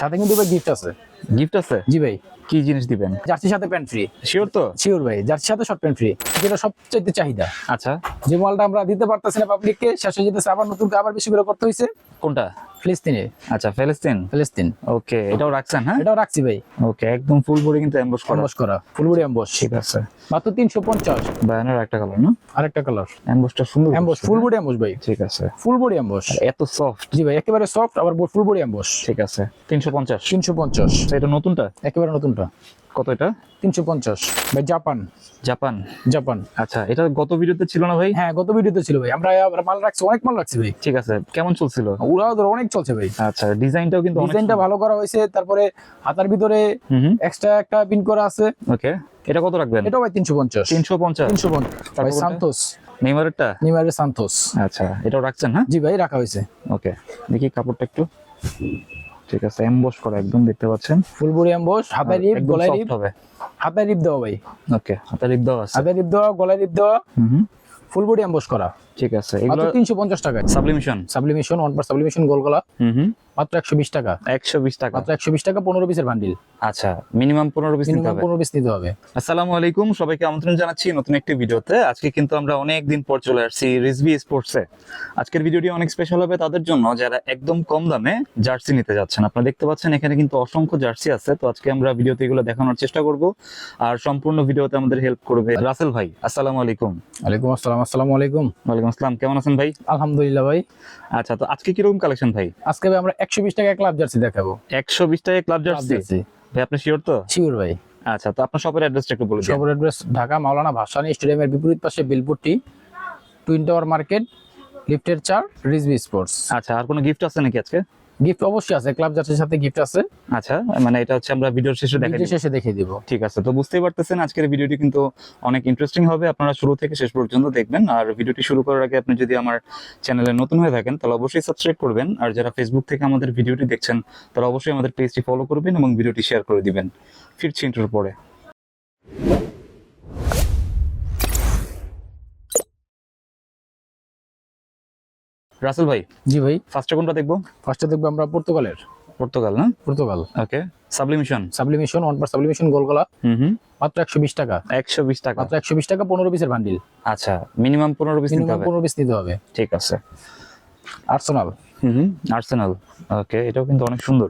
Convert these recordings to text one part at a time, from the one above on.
সাথে কিন্তু গিফট আছে। গিফট আছে? জি ভাই। কি জিনিস দিবেন? জার্সির সাথে প্যান্ট ফ্রি। শিওর তো? শিওর ভাই জার্সির সাথে শর্ট প্যান্ট ফ্রি। যেটা সবচেয়ে চাহিদা। আচ্ছা। যে মালটা আমরা দিতে পারতেছি না পাবলিককে শেষ হয়ে যেতেছে আবার নতুন আবার বেশি করে করতে হয়েছে কোনটা? ফিলিস্তিনে। আচ্ছা ফিলিস্তিন? ফিলিস্তিন। ওকে এটাও রাখছেন হ্যাঁ? এটাও রাখছি ভাই। ওকে একদম ফুল বডি কিন্তু এমবস করা। অ্যাম্বস করা ফুলবুড়ি অ্যাম্বস ঠিক আছে। মাত্র তিনশো পঞ্চাশ। বায়ানের একটা কালার না? আরেকটা কালার এমবসটা সুন্দর অ্যাম্বস ফুল বডি অ্যাম্বস ভাই। ঠিক আছে। ফুল বডি অ্যাম্বস এত সফট জি ভাই একেবারে সফট আবার ফুল বডি অ্যাম্বস ঠিক আছে। তিনশো পঞ্চাশ। তিনশো পঞ্চাশ। এটা নতুনটা? একেবারে নতুনটা। কত এটা? তিনশো পঞ্চাশ। ভাই জাপান। জাপান? জাপান। আচ্ছা এটা গত ভিডিওতে ছিল না ভাই? হ্যাঁ গত ভিডিওতে ছিল ভাই। আমরা মাল রাখছি অনেক মাল রাখছি ভাই। ঠিক আছে কেমন চলছিল? ওরাও ধর অনেক চলছে ভাই। আচ্ছা ডিজাইনটাও কিন্তু ডিজাইনটা ভালো করা হয়েছে তারপরে হাতার ভিতরে এক্সট্রা একটা পিন করা আছে। ওকে এটা কত রাখবেন? এটাও ভাই তিনশো পঞ্চাশ। তিনশো পঞ্চাশ। তিনশো পঞ্চাশ। ভাই? সান্তোস নেইমারেরটা? নিমারের সান্তোস আচ্ছা এটাও রাখছেন হ্যাঁ? জি ভাই রাখা হয়েছে। ওকে দেখি কাপড়টা একটু। ঠিক আছে এমবস করা একদম দেখতে পাচ্ছেন। ফুল বডি অ্যাম্বস হাতায় রিপ গলায় রিপ হবে। হাতে রিপ দাও ভাই। ওকে হাতে রিপ দাও আছে। হাতে রিপ দাও গলায় রিপ দাও ফুল বডি অ্যাম্বস করা। ঠিক আছে এগুলো তিনশো পঞ্চাশ টাকা sublimation sublimation one per sublimation গোল গলা। হুম মাত্র একশো বিশ টাকা। একশো বিশ টাকা। মাত্র একশো বিশ টাকা পনেরো পিসের বান্ডিল আচ্ছা মিনিমাম পনেরো পিস নিতে হবে। পনেরো পিস নিতে হবে। আসসালামু আলাইকুম সবাইকে আমন্ত্রণ জানাচ্ছি নতুন একটি ভিডিওতে। আজকে কিন্তু আমরা অনেক দিন পর চলে আসছি স্পোর্টসে আজকের ভিডিওটি অনেক স্পেশাল হবে তাদের জন্য যারা একদম কম দামে জার্সি নিতে যাচ্ছেন। আপনারা দেখতে পাচ্ছেন এখানে কিন্তু অসংখ্য জার্সি আছে। তো আজকে আমরা ভিডিওতে এগুলো দেখানোর চেষ্টা করব। আর সম্পূর্ণ ভিডিওতে আমাদের হেল্প করবে রাসেল ভাই। আসসালামু আলাইকুম। ওয়ালাইকুম আসসালাম আসসালামু আলাইকুম। ওয়ালাইকুম আসসালাম কেমন আছেন ভাই? আলহামদুলিল্লাহ ভাই। আচ্ছা তো আজকে কীরকম কালেকশন ভাই? আজকে ভাই আমরা একশো বিশ টাকা ক্লাব জার্সি দেখাবো। একশো বিশ টাকা ক্লাব জার্সি ভাই আপনি শিওর তো? শিওর ভাই। আচ্ছা তো আপনার শপের অ্যাড্রেসটা একটু বলুন শপের অ্যাড্রেস ঢাকা মাওলানা ভাসানী স্টেডিয়ামের বিপরীত পাশে বিলপুরটি টুইন টাওয়ার মার্কেট লিফটের চার রিজবি স্পোর্টস আচ্ছা আর কোনো গিফট আছে নাকি আজকে? গিফট অবশ্যই আছে ক্লাব জার্সির সাথে গিফট আছে। আচ্ছা মানে এটা হচ্ছে আমরা ভিডিওর শেষে দেখাই ভিডিও শেষে দেখিয়ে দিব। ঠিক আছে তো বুঝতেই পারতেছেন আজকের ভিডিওটি কিন্তু অনেক ইন্টারেস্টিং হবে। আপনারা শুরু থেকে শেষ পর্যন্ত দেখবেন। আর ভিডিওটি শুরু করার আগে আপনি যদি আমার চ্যানেলে নতুন হয়ে থাকেন তাহলে অবশ্যই সাবস্ক্রাইব করবেন। আর যারা ফেসবুক থেকে আমাদের ভিডিওটি দেখছেন তারা অবশ্যই আমাদের পেজটি ফলো করবেন এবং ভিডিওটি শেয়ার করে দিবেন। ফিরছি ইন্টার পরে। রাসেল ভাই? জি ভাই। ফার্স্টে কোনটা দেখব? ফার্স্টে দেখব আমরা পর্তুগালের। পর্তুগাল না? Portugal. Okay. Sublimation sublimation one per sublimation গোলগলা হুম হুম। মাত্র একশো বিশ টাকা। একশো বিশ টাকা। মাত্র একশো বিশ টাকা পনেরো পিসের বান্ডিল আচ্ছা মিনিমাম পনেরো পিস মিনিমাম পনেরো পিস নিতে হবে। ঠিক আছে। আর্সেনাল হুম হুম। আর্সেনাল ওকে এটাও কিন্তু অনেক সুন্দর।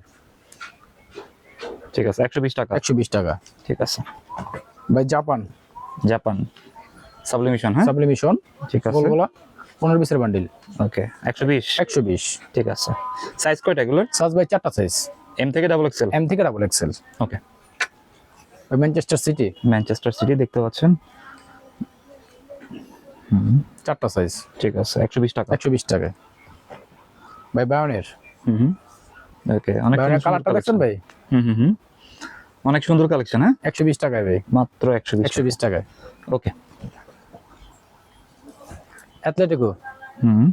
ঠিক আছে একশো বিশ টাকা। একশো বিশ টাকা। ঠিক আছে। ভাই জাপান। জাপান। সাবলিমিশন হ্যাঁ? সাবলিমেশন ঠিক আছে। গোলগলা পনেরো পিসের বান্ডিল ওকে একশো বিশ? একশো বিশ ঠিক আছে। সাইজ কয়টা এগুলোর? সাইজ ভাই চারটা সাইজ এম থেকে ডাবল এক্সেল এম থেকে double XL okay Manchester City Manchester City দেখতে পাচ্ছেন। হুম। চারটা সাইজ ঠিক আছে একশো বিশ টাকা। একশো বিশ টাকায় ভাই বায়নের হুম ওকে অনেক কালারটা দেখছেন। ভাই? হুম হুম অনেক সুন্দর কালেকশন হ্যাঁ? একশো বিশ টাকায় ভাই। মাত্র একশো একশো বিশ টাকায়। ওকে অ্যাথলেটিকো হুম।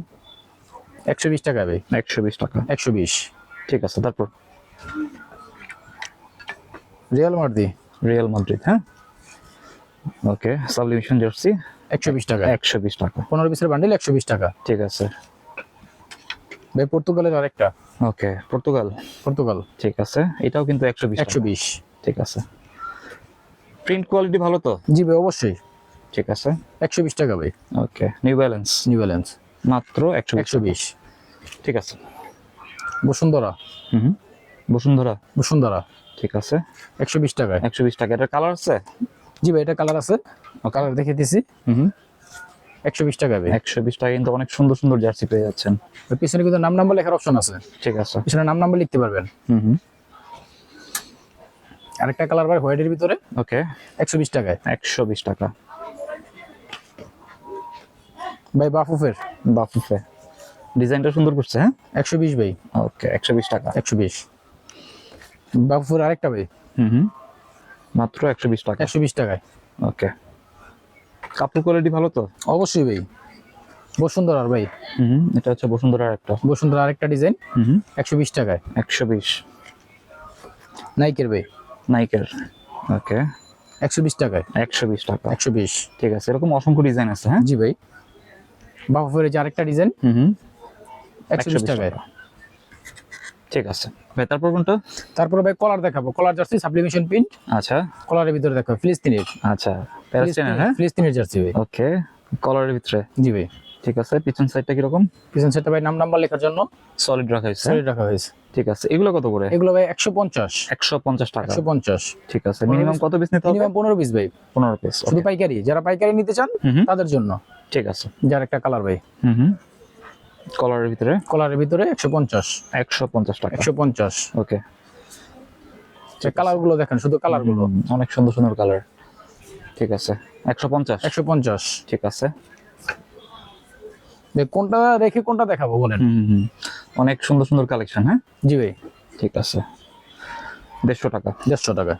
একশো বিশ টাকায় ভাই। একশো বিশ টাকা। একশো বিশ। ঠিক আছে তারপর? রিয়াল মার্দি রিয়াল মাদ্রিদ হ্যাঁ? ওকে সাবলিমিশন জার্সি একশো বিশ টাকা। একশো বিশ টাকা। পনেরো পিসের বান্ডিল একশো বিশ টাকা। ঠিক আছে। ভাই পর্তুগালের আরেকটা। Okay Portugal. পর্তুগাল। ঠিক আছে এটাও কিন্তু একশো বিশ একশো বিশ। ঠিক আছে। প্রিন্ট কোয়ালিটি ভালো তো? জি ভাই অবশ্যই। ঠিক আছে? একশো বিশ টাকা ভাই। Okay New Balance New Balance মাত্র একশো একশো বিশ। ঠিক আছে। বসুন্ধরা। হুম। বসুন্ধরা। বসুন্ধরা। ঠিক আছে। একশো বিশ টাকায়। একশো বিশ টাকা। এটার কালার আছে? জি ভাই এটা কালার আছে। কালার দেখে দিছি। হুম একশো বিশ টাকা ভাই। একশো বিশ টাকা কিন্তু অনেক সুন্দর সুন্দর জার্সি পেয়ে যাচ্ছেন। পিছনে কিন্তু নাম নাম্বার লেখার অপশন আছে। ঠিক আছে। পিছনে নাম নাম্বার লিখতে পারবেন। হুম হুম। আরেকটা কালার ভাই হোয়াইটের ভিতরে। ওকে। একশো বিশ টাকায়। একশো বিশ টাকা। ভাই বাফুফের। বাফুফে। ডিজাইনটা সুন্দর করছে হ্যাঁ? একশো বিশ ভাই। ওকে একশো বিশ টাকা। একশো বিশ। বাফুফের আরেকটা ভাই। হুম হুম। মাত্র একশো বিশ টাকা। একশো বিশ টাকায়। ওকে। কাপড় কোয়ালিটি ভালো তো? অবশ্যই ভাই। বসুন্ধরার ভাই। হুম এটা হচ্ছে বসুন্ধরার একটা। বসুন্ধরা আরেকটা ডিজাইন। হুম হুম। একশো বিশ টাকায়। একশো বিশ। নাইকের ভাই। নাইকের। ওকে। একশো বিশ টাকায়। একশো বিশ টাকা। একশো বিশ। ঠিক আছে এরকম অসংখ্য ডিজাইন আছে হ্যাঁ? জি ভাই। বাফুফের যে আরেকটা ডিজাইন হুম হুম। একশো ঠিক আছে। ভাই তারপর কোনটা? তারপর ভাই কলার দেখাবো। কলার জার্সি সাপ্লিমেশন প্রিন্ট আচ্ছা। কলারের ভিতরে দেখাবো ফিলিস্তিনের আচ্ছা প্যারাস্টিনের হ্যাঁ? ফিলিস্তিনের জার্সি ভাই। ওকে কলারের ভিতরে। জি ভাই। ঠিক আছে পিছন সাইডটা কীরকম? পিছন সেটটা ভাই নাম নাম্বার লেখার জন্য। সলিড রাখা হয়েছে। সলিড রাখা হয়েছে। ঠিক আছে এগুলো কত করে? এগুলো ভাই একশো পঞ্চাশ। একশো পঞ্চাশ টাকা। একশো পঞ্চাশ। ঠিক আছে মিনিমাম কত পিস নিতে হবে? মিনিমাম পনেরো পিস ভাই। পনেরো পিস শুধু পাইকারি যারা পাইকারি নিতে চান তাদের জন্য। ঠিক আছে। যার একটা কালার ভাই। হুম হুম। কলারের ভিতরে? কলারের ভিতরে একশো পঞ্চাশ। একশো পঞ্চাশ টাকা। একশো পঞ্চাশ। ওকে কালারগুলো দেখেন শুধু কালারগুলো অনেক সুন্দর সুন্দর কালার ঠিক আছে একশো পঞ্চাশ। একশো পঞ্চাশ। ঠিক আছে। কোনটা রেখে কোনটা দেখাবো বলেন। অনেক সুন্দর সুন্দর কালেকশন হ্যাঁ? জি ভাই। ঠিক আছে। দেড়শো টাকা। দেড়শো টাকা।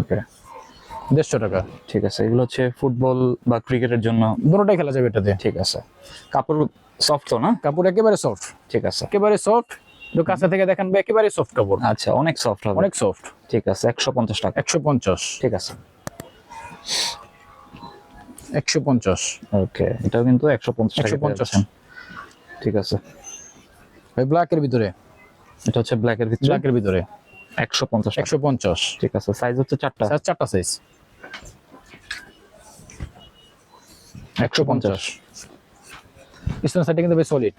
ওকে। দেড়শো টাকা। ঠিক আছে এগুলো হচ্ছে ফুটবল বা ক্রিকেটের জন্য। দুটোটাই খেলা যাবে এটাতে। ঠিক আছে। কাপড় সফট তো না? কাপড় একেবারে সফট ঠিক আছে। একেবারে সফট একটু কাছে থেকে দেখেন একেবারে সফট কাপড়। আচ্ছা অনেক সফট হবে। অনেক সফট ঠিক আছে একশো পঞ্চাশ টাকা। একশো পঞ্চাশ। ঠিক আছে। একশো পঞ্চাশ। ওকে এটাও কিন্তু একশো পঞ্চাশ টাকা 150 পেয়ে যাচ্ছেন। ঠিক আছে। ভাই ব্ল্যাকের ভিতরে? এটা হচ্ছে ব্ল্যাকের ভিতরে? ব্ল্যাকের ভিতরে। একশো পঞ্চাশ একশো পঞ্চাশ। ঠিক আছে সাইজ হচ্ছে চারটা। চারটা সাইজ একশো পঞ্চাশ। পিছনের সাইডে কিন্তু বেশ সলিড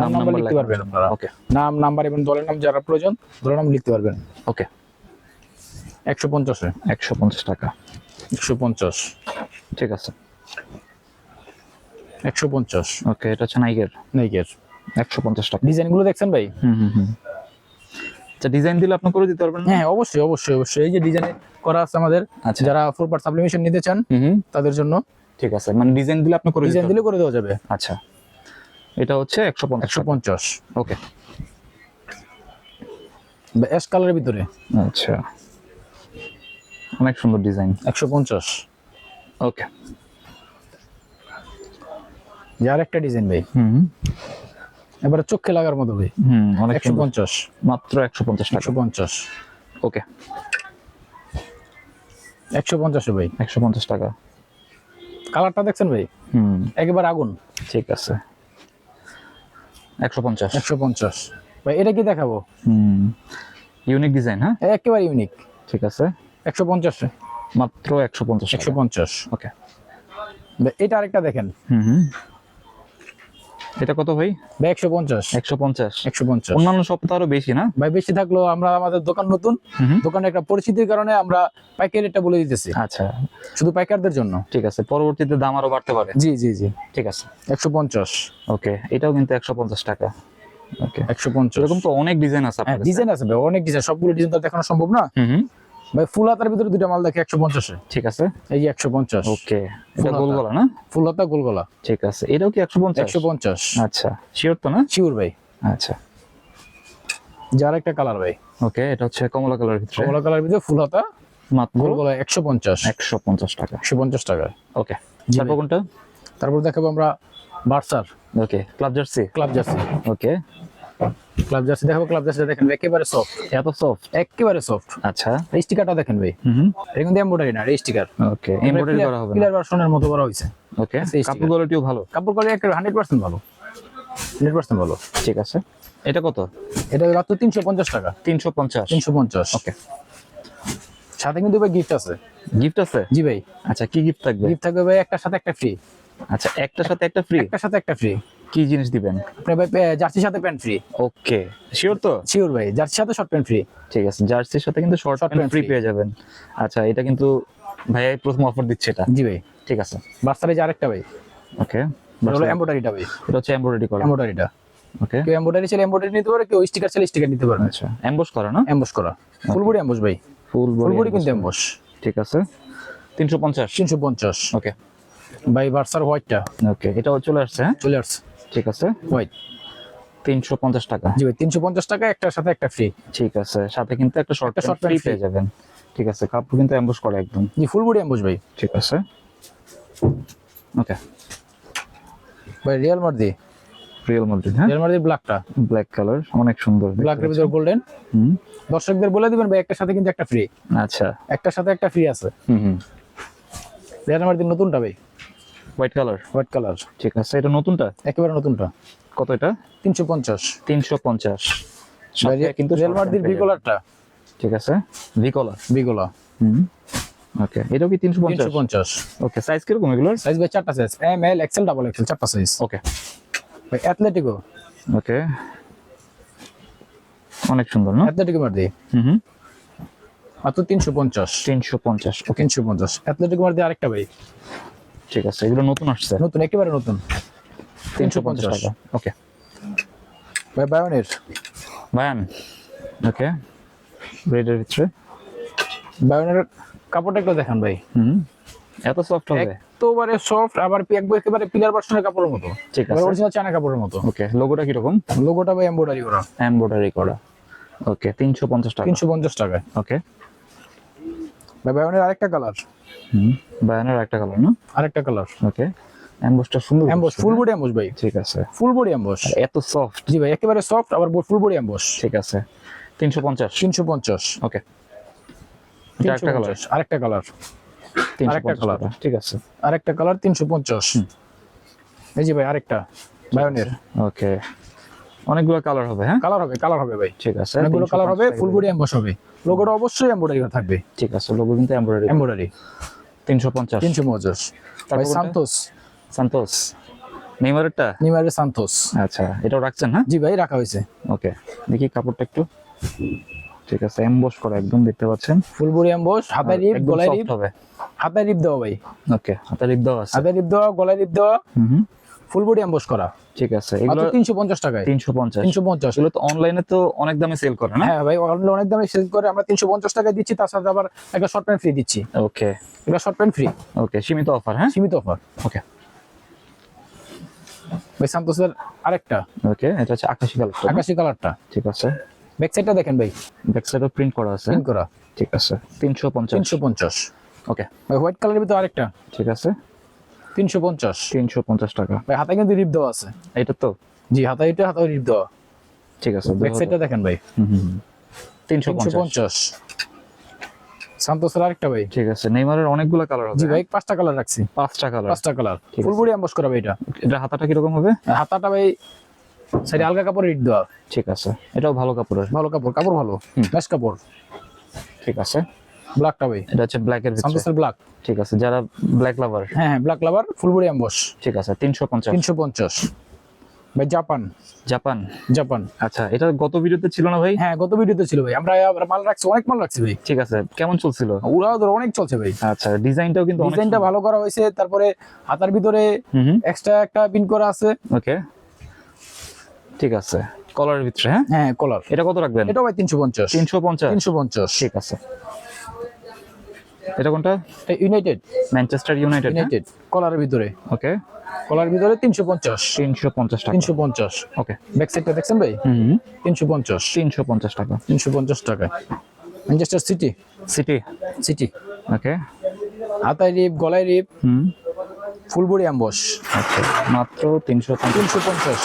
নাম নাম্বার লিখতে পারবেন আপনারা। ওকে। নাম নাম্বার এবং দলের নাম যারা প্রয়োজন দলের নাম লিখতে পারবেন। ওকে। একশো পঞ্চাশে। একশো পঞ্চাশ টাকা। একশো পঞ্চাশ। ঠিক আছে। একশো পঞ্চাশ। ওকে এটা হচ্ছে নাইকের নাইকের একশো পঞ্চাশ টাকা। ডিজাইনগুলো দেখছেন ভাই? হুম হুম হুম। আচ্ছা ডিজাইন দিলে আপনি করে দিতে পারবেন হ্যাঁ অবশ্যই অবশ্যই অবশ্যই। এই যে ডিজাইন করা আছে আমাদের আচ্ছা। যারা ফুল পার্ট সাবলিমেশন নিতে চান তাদের জন্য। ঠিক আছে মানে ডিজাইন দিলে আপনি করে ডিজাইন দিলে করে দেওয়া যাবে। আচ্ছা। এটা হচ্ছে একশো একশো পঞ্চাশ। ওকে। অ্যাশ কালারের ভিতরে। আচ্ছা। অনেক সুন্দর ডিজাইন। একশো পঞ্চাশ। ওকে যার একটা ডিজাইন ভাই। হুম। এবারে চোখে লাগার মতো ভাই। হুম অনেক একশো সুন্দর পঞ্চাশ। মাত্র একশো পঞ্চাশ টাকা। একশো পঞ্চাশ। ওকে একশো পঞ্চাশে ভাই। একশো পঞ্চাশ টাকা। কালারটা দেখছেন ভাই? হুম। একেবারে আগুন। ঠিক আছে। একশো পঞ্চাশ। একশো পঞ্চাশ। ভাই এটা কি দেখাবো? হুম। ইউনিক ডিজাইন হ্যাঁ? একেবারে ইউনিক ঠিক আছে। একশো পঞ্চাশে। মাত্র একশো পঞ্চাশ একশো পঞ্চাশ। ওকে। এটা আরেকটা দেখেন। হুম হুম। এটা কত ভাই? একশো পঞ্চাশ। একশো পঞ্চাশ। একশো পঞ্চাশ। অন্যান্য শপ তো আরও বেশি না? ভাই বেশি থাকলেও আমরা আমাদের দোকান নতুন। হুম। একটা পরিচিতির কারণে আমরা পাইকারি রেটটা বলে দিতেছি। আচ্ছা। শুধু পাইকারদের জন্য। ঠিক আছে পরবর্তীতে দাম আরও বাড়তে পারে। জি জি জি। ঠিক আছে। একশো পঞ্চাশ। ওকে এটাও কিন্তু একশো পঞ্চাশ টাকা। ওকে। একশো পঞ্চাশ। এরকম তো অনেক ডিজাইন আছে হ্যাঁ ডিজাইন আছে ভাই অনেক ডিজাইন সবগুলো ডিজাইন তো দেখানো সম্ভব না। হুম। ভাই ফুল হাতার ভিতরে দুইটা মাল দেখে একশো পঞ্চাশে। ঠিক আছে। এই যে একশো পঞ্চাশ। ওকে। এটা ফুল হাতা। গোল গলা না? ফুল হাতা গোলগলা ঠিক আছে। এটাও কি একশো পঞ্চাশ? একশো পঞ্চাশ। আচ্ছা। শিওর তো না? শিওর ভাই। আচ্ছা। যার একটা কালার ভাই। ওকে এটা হচ্ছে কমলা কালার ভিতরে। কমলা কালার ভিতরে ফুল হাতা মাত্র গোলগলা একশো পঞ্চাশ। একশো পঞ্চাশ টাকা। একশো পঞ্চাশ টাকায় ওকে। তারপর কোনটা? তারপর দেখাবো আমরা বার্সার। Okay club jersey? Club jersey. Okay. Club jersey দেখাবো ক্লাব জার্সি দেখেন একেবারে সফট এত সফট একেবারে সফট আচ্ছা। এই স্টিকারটা দেখেন ভাই। হুম এটা কিন্তু এমব্রয়ডারি না স্টিকার ওকে এমব্রয়ডারি করা হবে ক্লিয়ার ভার্সনের মতো করা হয়েছে। ওকে কাপড় কোয়ালিটিও ভালো। কাপড় কোয়ালিটি একটা হান্ড্রেড পার্সেন্ট ভালো। হান্ড্রেড পার্সেন্ট ভালো। ঠিক আছে। এটা কত? এটা মাত্র তিনশো পঞ্চাশ টাকা। তিনশো পঞ্চাশ। তিনশো পঞ্চাশ। ওকে সাথে কিন্তু ভাই গিফট আছে। গিফট আছে? জি ভাই। আচ্ছা কি গিফট থাকবে? গিফট থাকবে ভাই একটার সাথে একটা ফ্রি আচ্ছা একটার সাথে একটা ফ্রি একটার সাথে একটা ফ্রি কি জিনিস দিবেন? আপনার ভাই জার্সির সাথে প্যান্ট ফ্রি ওকে। শিওর তো? শিওর ভাই জার্সির সাথে শর্ট প্যান্ট ফ্রি ঠিক আছে জার্সির সাথে কিন্তু শর্ট প্যান্ট ফ্রি পেয়ে যাবেন। আচ্ছা এটা কিন্তু ভাইয়া প্রথম অফার দিচ্ছে এটা। জি ভাই। ঠিক আছে। বার্সারে যে আরেকটা ভাই। ওকে। হলো এমব্রয়ডারিটা ভাই। এটা হচ্ছে এমব্রয়ডারি করা এমব্রয়ডারিটা ওকে। কেউ এমব্রয়ডারি চাইলে এমব্রয়ডারি নিতে পারে কেউ স্টিকার চাইলে স্টিকার নিতে পারবে আচ্ছা এমবস করা না? এমবস করা। ফুল বডি এমবস ভাই। ফুল ফুল বডি কিন্তু এমবস ঠিক আছে। তিনশো পঞ্চাশ? তিনশো পঞ্চাশ। ওকে। ভাই বার্সার হোয়াইটটা ওকে এটাও চলে আসছে হ্যাঁ? চলে আসছে। ঠিক আছে? হোয়াইট তিনশো পঞ্চাশ টাকা। জি ভাই তিনশো পঞ্চাশ টাকা একটার সাথে একটা ফ্রি ঠিক আছে সাথে কিন্তু একটা শর্ট short ফ্রি পেয়ে যাবেন। ঠিক আছে কাপড় কিন্তু অ্যাম্বুস করা একদম। জি ফুল বডি এমবস ভাই। ঠিক আছে। ওকে ভাই রিয়াল মার্দি রিয়েল মার্দি হ্যাঁ? রিয়াল মার্দি ব্ল্যাকটা ব্ল্যাক কালার অনেক সুন্দর ব্ল্যাকের। ভিতর গোল্ডেন হুম। দর্শকদের বলে দিবেন ভাই একটার সাথে কিন্তু একটা ফ্রি আচ্ছা। একটার সাথে একটা ফ্রি আছে। হুম হুম। রিয়াল মার্দি নতুনটা ভাই। হোয়াইট কালার হোয়াইট কালার ঠিক আছে এটা নতুনটা? একেবারে নতুনটা। কত এটা? তিনশো পঞ্চাশ। তিনশো পঞ্চাশ। কিন্তু রিয়েল মাদ্রিদ ভি কলারটা ঠিক আছে ভি কলার ভি কলার হুম ওকে এটাও কি তিনশো পঞ্চাশ? ওকে সাইজ কীরকম এগুলোর? সাইজ ভাই চারটা size M L XL double XL চারটা সাইজ ওকে। ভাই অ্যাথলেটিকো ওকে। অনেক সুন্দর না? অ্যাথলেটিকো মার্দি হুম হুম। মাত্র তিনশো পঞ্চাশ। তিনশো পঞ্চাশ। তিনশো পঞ্চাশ। অ্যাথলেটিকো মার্দি আরেকটা ভাই। ঠিক আছে এগুলো নতুন আসছে। নতুন একেবারে নতুন। তিনশো পঞ্চাশ টাকা ওকে ভাই বায়নের? বায়ান ওকে রেডের ভিতরে। বায়নের কাপড়টা একটু দেখান ভাই। হুম এত সফট হবে। একেবারে সফট আবার একবার একেবারে পিলার ভার্সনের কাপড়ের মতো। ঠিক আছে। অরিজিনাল চায়না কাপড়ের মতো। ওকে লোগোটা কীরকম? লোগোটা ভাই এমব্রয়ডারি করা। এমব্রয়ডারি করা। ওকে তিনশো পঞ্চাশ টাকা। তিনশো পঞ্চাশ টাকায়। ওকে বায়নের আরেকটা কালার হুম বায়ানের একটা কালার না? আরেকটা কালার ওকে অ্যাম্বসটা সুন্দর এমবস ফুল বডি এমবস ভাই। ঠিক আছে। ফুল বডি এমবস এত সফট জি ভাই একেবারে সফট আবার ফুল বডি এমবস ঠিক আছে। তিনশো পঞ্চাশ। তিনশো পঞ্চাশ। ওকে তিনশো আরেকটা কালার আরেকটা কালার আরেকটা। টাকা ঠিক আছে। আরেকটা কালার তিনশো পঞ্চাশ। এই জি ভাই আরেকটা। বায়নের ওকে অনেকগুলো কালার হবে হ্যাঁ? কালার হবে কালার হবে ভাই। ঠিক আছে। অনেকগুলো কালার হবে ফুল বডি এমবস হবে। লোগোটা অবশ্যই এমব্রয়ডারি করা থাকবে। ঠিক আছে লোগো কিন্তু এমব্রয়ডারি এমব্রয়ডারি তিনশো পঞ্চাশ। তিনশো পঞ্চাশ। ভাই তারপর সান্তোস সান্তোস নেইমারেরটা? নিমারের সান্তোস আচ্ছা এটাও রাখছেন হ্যাঁ? জি ভাই রাখা হয়েছে। ওকে দেখি কাপড়টা একটু। ঠিক আছে এমবস করা একদম দেখতে পাচ্ছেন? ফুল বডি এমবস হাতায় রিপ গলায় রিপ হবে। হাতায় রিপ দাও ভাই। ওকে হাতে রিপ দেওয়া আছে। হাতায় রিপ দেওয়া গলায় রিপ হুম ফুল বডি এমবস করা। ঠিক আছে এগুলো তিনশো পঞ্চাশ টাকায়। তিনশো পঞ্চাশ। তিনশো পঞ্চাশ। এগুলো তো অনলাইনে তো অনেক দামে সেল করে না? হ্যাঁ ভাই অনলাইনে অনেক দামে সেল করে আমরা তিনশো পঞ্চাশ টাকায় দিচ্ছি তার সাথে আবার একটা শর্ট প্যান্ট ফ্রি দিচ্ছি। ওকে একটা শর্ট প্যান্ট ফ্রি ওকে সীমিত অফার হ্যাঁ? সীমিত অফার ওকে ভাই সান্তোসের আরেকটা। ওকে এটা হচ্ছে আকাশি কালার আকাশি কালারটা ঠিক আছে। ব্যাক সাইডটা দেখেন ভাই। ব্যাক সাইডও প্রিন্ট করা আছে। প্রিন্ট করা। ঠিক আছে। তিনশো পঞ্চাশ। তিনশো পঞ্চাশ। ওকে ভাই হোয়াইট কালারের ভিতরে আরেকটা। ঠিক আছে। তিনশো পঞ্চাশ। তিনশো পঞ্চাশ টাকা। ভাই হাতে কিন্তু রিপ দেওয়া আছে। এটা তো? জি হাতে এটা হাতে রিপ দেওয়া। ঠিক আছে ব্যাক সাইডটা দেখেন ভাই। তিনশো পঞ্চাশ। সান্তোসের আরেকটা ভাই। ঠিক আছে নেইমারের অনেকগুলো কালার হবে জি ভাই পাঁচটা কালার রাখছি। পাঁচটা কালার পাঁচটা কালার ফুল বডি অ্যাম্বস করা ভাই এটা। এটা হাতাটা কীরকম হবে? হাতাটা ভাই সাইডে আলগা কাপড় রিট দেওয়া। ঠিক আছে এটাও ভালো কাপড়ের। ভালো কাপড় কাপড় ভালো। ম্যাশ কাপড়। ঠিক আছে। ব্ল্যাকটা ভাই। এটা হচ্ছে ব্ল্যাকের ভিতরে। ব্ল্যাক ঠিক আছে যারা ব্ল্যাক লাভার হ্যাঁ হ্যাঁ black lover full body emboss ঠিক আছে তিনশো পঞ্চাশ। তিনশো পঞ্চাশ। ভাই জাপান জাপান জাপান আচ্ছা এটা গত ভিডিওতে ছিল না ভাই? হ্যাঁ গত ভিডিওতে ছিল ভাই। আমরা আমরা মাল রাখছি অনেক মাল রাখছি ভাই। ঠিক আছে কেমন চলছিল? ওরা ধর অনেক চলছে ভাই। আচ্ছা ডিজাইনটাও কিন্তু ডিজাইনটা ভালো করা হয়েছে তারপরে হাতার ভিতরে এক্সট্রা একটা পিন করা আছে। ওকে ঠিক আছে কলারের ভিতরে হ্যাঁ? হ্যাঁ কলার এটা কত রাখবেন? এটাও ভাই তিনশো পঞ্চাশ। তিনশো পঞ্চাশ। তিনশো পঞ্চাশ। ঠিক আছে। এটা কোনটা? ইউনাইটেড ম্যানচেস্টার ইউনাইটেড ইউনাইটেড কলারের ভিতরে। ওকে। কলার ভিতরে তিনশো পঞ্চাশ। তিনশো পঞ্চাশ টাকা। তিনশো পঞ্চাশ। ওকে। ব্যাক সাইডটা দেখছেন ভাই? হুম। তিনশো পঞ্চাশ। তিনশো পঞ্চাশ টাকা। তিনশো পঞ্চাশ টাকায়। Manchester City City City okay. হাতায় রিপ গলায় রিপ হুম। ফুল বডি অ্যাম্বস আচ্ছা। মাত্র তিনশো তিনশো পঞ্চাশ।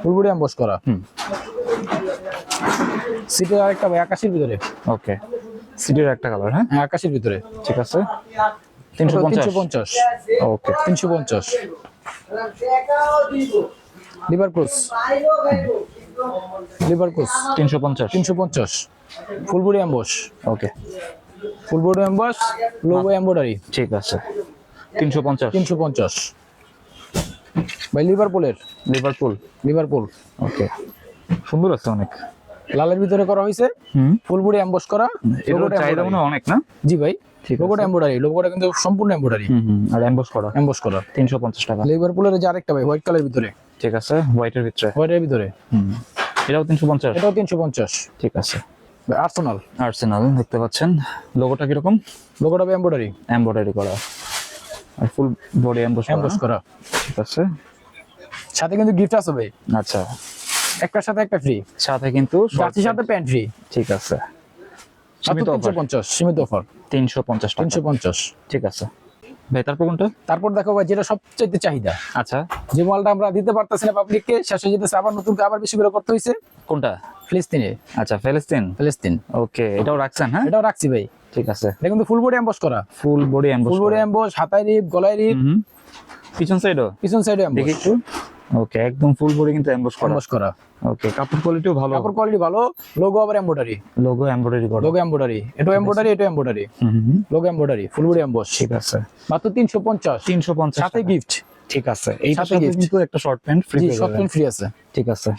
ফুল বডি অ্যাম্বস করা। হুম। সিটির আরেকটা ভাই আকাশের ভিতরে। ওকে। সিটির একটা কালার হ্যাঁ? হ্যাঁ আকাশের ভিতরে। ঠিক আছে। তিনশো পঞ্চাশ। ওকে। তিনশো পঞ্চাশ। লিভার ক্রুজ। লিভার ক্রুজ। তিনশো পঞ্চাশ। তিনশো পঞ্চাশ। Full body emboss. Okay. Full body emboss logo embroidery. ঠিক আছে। তিনশো পঞ্চাশ। তিনশো পঞ্চাশ। ভাই লিভারপুলের লিভারপুল লিভারপুল ওকে। সুন্দর আছে অনেক। লালের ভিতরে করা হয়েছে। ফুল বডি অ্যাম্বস করা। লোগোটা চাহিদা মনে অনেক না? জি ভাই ঠিক লোগোটা আছে লোগোটা কিন্তু সম্পূর্ণ হুম আর এমবস করা। এম্বস করা। তিনশো পঞ্চাশ টাকা। লিভারপুলের যে আরেকটা ভাই হোয়াইট কালার ভিতরে। ঠিক আছে হোয়াইটের ভিতরে। হোয়াইটের ভিতরে। এটাও তিনশো পঞ্চাশ? এটাও তিনশো পঞ্চাশ। ঠিক আছে। আর্সেনাল আর্সেনাল দেখতে পাচ্ছেন। লোগোটা কীরকম? লোগোটা এম্বয়ডারি এমব্রয়ডারি করা। আর ফুল বডি এমবস এম্বস করা। ঠিক আছে। সাথে কিন্তু গিফট আছে ভাই। আচ্ছা। একটার সাথে একটা ফ্রি সাথে কিন্তু জার্সির সাথে প্যান্ট ফ্রি ঠিক আছে। সীমিত অফার পঞ্চাশ সীমিত অফার তিনশো পঞ্চাশ টাকা। তিনশো পঞ্চাশ। ঠিক আছে। ভাই তারপর কোনটা? তারপর দেখো ভাই যেটা সবচেয়ে চাহিদা। আচ্ছা। যে মালটা আমরা দিতে পারতেছি না পাবলিককে শেষ হয়ে যেতেছে আবার নতুন আবার বেশি করে করতে হয়েছে কোনটা? ফিলিস্তিনে আচ্ছা ফিলিস্তিন? ফিলিস্তিন। ওকে এটাও রাখছেন হ্যাঁ? এটাও রাখছি ভাই। ঠিক আছে। এটা কিন্তু ফুল বডি এম্বস করা। Full body emboss full body emboss হাতায় রিপ গলায় রিপ পিছন সাইডও পিছন সাইডে দেখি একটু। ওকে একদম ফুল বডি কিন্তু এমবোস করা। এমবস করা। ওকে কাপড় কোয়ালিটিও ভালো। কাপড় কোয়ালিটি ভালো লোগো আবার এমব্রয়ডারি লোগো এমব্রয়ডারি করা। লোগো এমব্রয়ডারি এটা এমব্রয়ডারি এটা এমব্রয়ডারি হুম, হুম, হুম। Logo embroidery full body emboss ঠিক আছে। মাত্র তিনশো পঞ্চাশ। তিনশো পঞ্চাশ সাথে গিফট ঠিক আছে। এইটার সাথে কিন্তু একটা short pant free short pant free আছে। ঠিক আছে।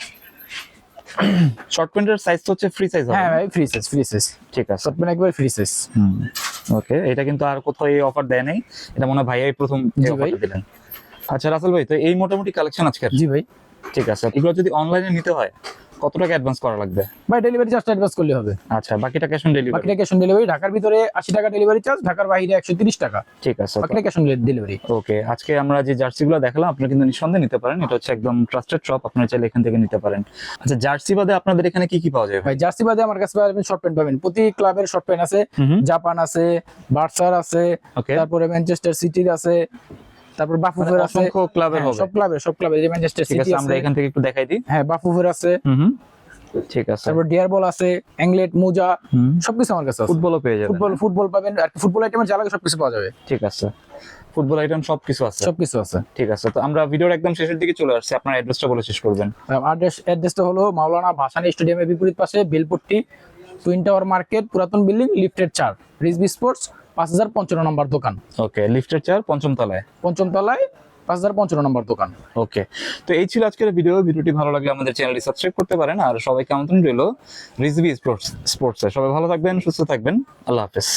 শর্ট প্যান্টের সাইজ তো হচ্ছে ফ্রি সাইজ হবে। হ্যাঁ ভাই ফ্রি সাইজ ফ্রি সাইজ ঠিক আছে। শর্ট প্যান্ট একবার ফ্রি সাইজ হুম। ওকে এটা কিন্তু আর কোথাও এই অফার দেয় নাই। এটা মনে হয় ভাইয়াই প্রথম ভাই। অফারটা দিলেন। আচ্ছা রাসেল ভাই তো এই মোটামুটি কালেকশন আজকে জি ভাই। ঠিক আছে এগুলো যদি অনলাইনে নিতে হয় কত টাকা অ্যাডভান্স করা লাগবে? ভাই ডেলিভারি চার্জ অ্যাডভান্স করলে হবে। আচ্ছা বাকিটা ক্যাশ অন ডেলিভারি বাকিটা ক্যাশ অন ডেলিভারি ঢাকার ভিতরে আশি টাকা ডেলিভারি চার্জ ঢাকার বাইরে একশো তিরিশ টাকা। ঠিক আছে বাকিটা ক্যাশ অন ডেলিভারি ওকে আজকে আমরা যে জার্সিগুলো দেখালাম আপনি কিন্তু নিঃসন্দেহে নিতে পারেন। এটা হচ্ছে একদম ট্রাস্টেড শপ আপনারা চাইলে এখান থেকে নিতে পারেন। আচ্ছা জার্সি বাদে আপনাদের এখানে কি কি পাওয়া যায়? ভাই জার্সি বাদে আমার কাছে পাবেন শর্ট প্যান্ট পাবেন। প্রতি ক্লাবের শর্ট প্যান্ট আছে। জাপান আছে বার্সার আছে ওকে। তারপরে ম্যানচেস্টার সিটির আছে। তারপর বাফুফের আছে অসংখ্য ক্লাবের হ্যাঁ, হবে। সব ক্লাবের সব ক্লাবের যে ম্যানচেস্টার সিটি আছে আমরা এখান থেকে একটু দেখাই দিই। হ্যাঁ বাফুফের আছে। ঠিক আছে। তারপর ডিয়ার বল আছে অ্যাংলেট মোজা সবকিছু আমার কাছে আছে। ফুটবলও পেয়ে যাবেন। ফুটবল ফুটবল পাবেন আর ফুটবল আইটেমের যা লাগে সবকিছু পাওয়া যাবে। ঠিক আছে। ফুটবল আইটেম সবকিছু আছে। সবকিছু আছে। ঠিক আছে তো আমরা ভিডিওর একদম শেষের দিকে চলে আসছি। আপনার অ্যাড্রেসটা বলে শেষ করবেন। অ্যাড্রেস অ্যাড্রেসটা হলো মাওলানা ভাসানী স্টেডিয়ামের বিপরীত পাশে বেলপট্টি টুইন টাওয়ার মার্কেট পুরাতন বিল্ডিং লিফটেড চার রিজবি স্পোর্টস পাঁচ হাজার পঞ্চান্ন নম্বর দোকান। ওকে লিফটের চেয়ার পঞ্চম তলায়? পঞ্চম তলায় পাঁচ হাজার পঞ্চান্ন নম্বর দোকান। ওকে তো এই ছিল আজকের ভিডিও। ভিডিওটি ভালো লাগলে আমাদের চ্যানেলটি সাবস্ক্রাইব করতে পারেন। আর সবাইকে আমন্ত্রণ রইল রিজবি স্পোর্টস স্পোর্টসে। সবাই ভালো থাকবেন সুস্থ থাকবেন। আল্লাহ হাফেজ।